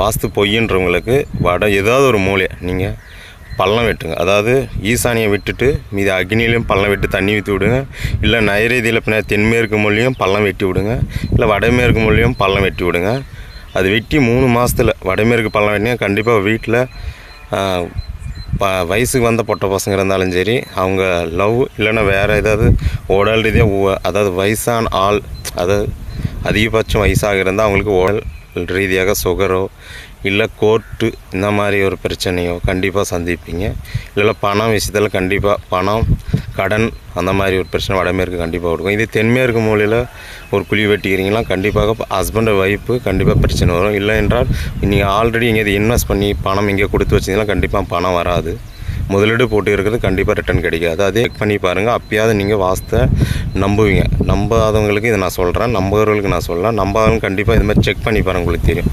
வாஸ்து பொய்ன்றவங்களுக்கு வட ஏதாவது ஒரு மூலையை நீங்கள் பள்ளம் வெட்டுங்க. அதாவது ஈசானியை விட்டுட்டு மீதி அக்னிலையும் பள்ளம் வெட்டி தண்ணி ஊற்றி விடுங்க. இல்லை நைரேதியில் பின்ன தென்மேற்கு மொழியும் பள்ளம் வெட்டி விடுங்க. இல்லை வடமேற்கு மொழியும் பள்ளம் வெட்டி விடுங்க. அது வெட்டி மூணு மாதத்தில் வடமேற்கு பள்ளம் வெட்டினா கண்டிப்பாக வீட்டில் ப வயசுக்கு வந்த பொட்டை பசங்க இருந்தாலும் சரி அவங்க லவ் இல்லைன்னா வேறு ஏதாவது உடல் ரீதியாக அதாவது வயசான ஆள் அதாவது அதிகபட்சம் வயசாக இருந்தால் அவங்களுக்கு உடல் ரீதியாக சுகரோ இல்லை கோர்ட்டு இந்த மாதிரி ஒரு பிரச்சனையோ கண்டிப்பாக சந்திப்பீங்க. இல்லை பணம் விஷயத்தில் கண்டிப்பாக பணம் கடன் அந்த மாதிரி ஒரு பிரச்சனை வடமேற்கு கண்டிப்பாக கொடுக்கும். இது தென்மேற்கு மூலையில் ஒரு குழி வெட்டிக்கிறீங்களா? கண்டிப்பாக ஹஸ்பண்ட் ஒய்ஃபு கண்டிப்பாக பிரச்சனை வரும். இல்லை என்றால் நீங்கள் ஆல்ரெடி எங்கேயாவது இன்வெஸ்ட் பண்ணி பணம் இங்கே கொடுத்து வச்சிங்கன்னா கண்டிப்பாக பணம் வராது. முதலீடு போட்டு இருக்கிறது கண்டிப்பாக ரிட்டர்ன் கிடைக்காது. அதே செக் பண்ணி பாருங்கள் அப்பயாவது நீங்கள் வாஸ்தை நம்புவீங்க. நம்பாதவங்களுக்கு இதை நான் சொல்கிறேன் நம்புகிறவங்களுக்கு நான் சொல்லலாம் நம்பாதவங்க கண்டிப்பாக இது மாதிரி செக் பண்ணி பாருங்கள் உங்களுக்கு தெரியும்.